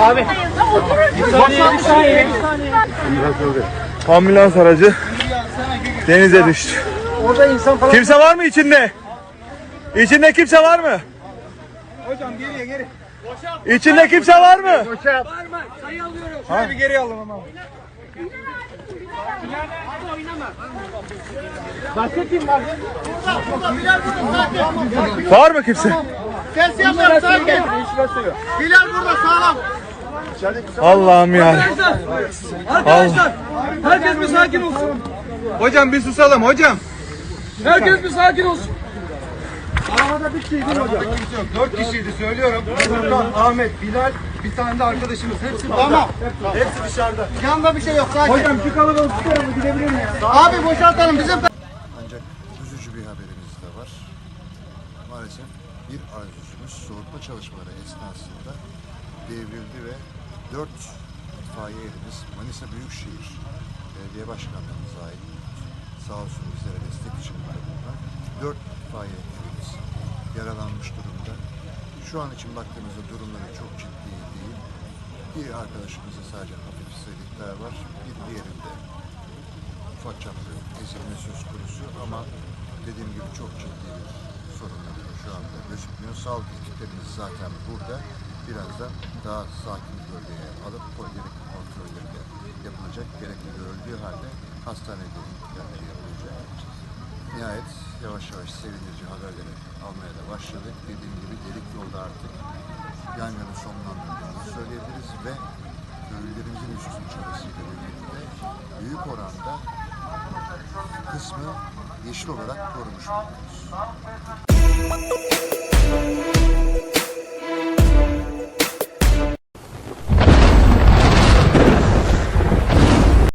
Abi. Ambulans aracı denize düştü. Orada insan falan. Kimse var mı içinde? İçinde kimse var mı? Hocam geriye geri. İçinde kimse var mı? Şöyle bir geri alın ama. Kim var? Var mı kimse? Ses yapma sakin. Bilal burada sağlam. Allah'ım ya. Arkadaşlar herkes bir sakin olsun. Hocam bir susalım hocam. Herkes bir sakin olsun. Arabada bir kişiydi hocam. Kimse yok. Dört kişiydi söylüyorum. Furkan, Ahmet, Bilal, bir tane de arkadaşımız. Hepsi Tamam. Hepsi dışarıda. Yanında bir şey yok sakin. Hocam şu kalabalık tutalım gidebilir mi ya? Abi boşaltalım bizim. Ancak üzücü bir haberimiz de var. Maalesef bir aracımız soğutma çalışmaları esnasında devrildi ve dört itfaiye erimiz Manisa Büyükşehir Belediye Başkanlığımıza ait sağ olsun bizlere destek için var bulunan dört itfaiye erimiz yaralanmış durumda. Şu an için baktığımızda durumları çok ciddi değil. Bir arkadaşımızda sadece hafif hissedikler var. Bir diğerinde ufak çaplı ezilme söz konusu ama dediğim gibi çok ciddi bir gözükmüyor. Sağlık ekiplerimiz zaten burada. Birazdan daha sakin bölgeye alıp poligrafik kontrolleri de yapılacak. Gerekli görüldüğü halde hastanede intikal yapılacak. Nihayet yavaş yavaş sevindirici haberleri almaya da başladık. Dediğim gibi delik yolda artık yangının sonlandırdığını söyleyebiliriz ve köylülerimizin üstün çabasıyla birlikte büyük oranda kısmı yeşil olarak korumuş bulunuyoruz.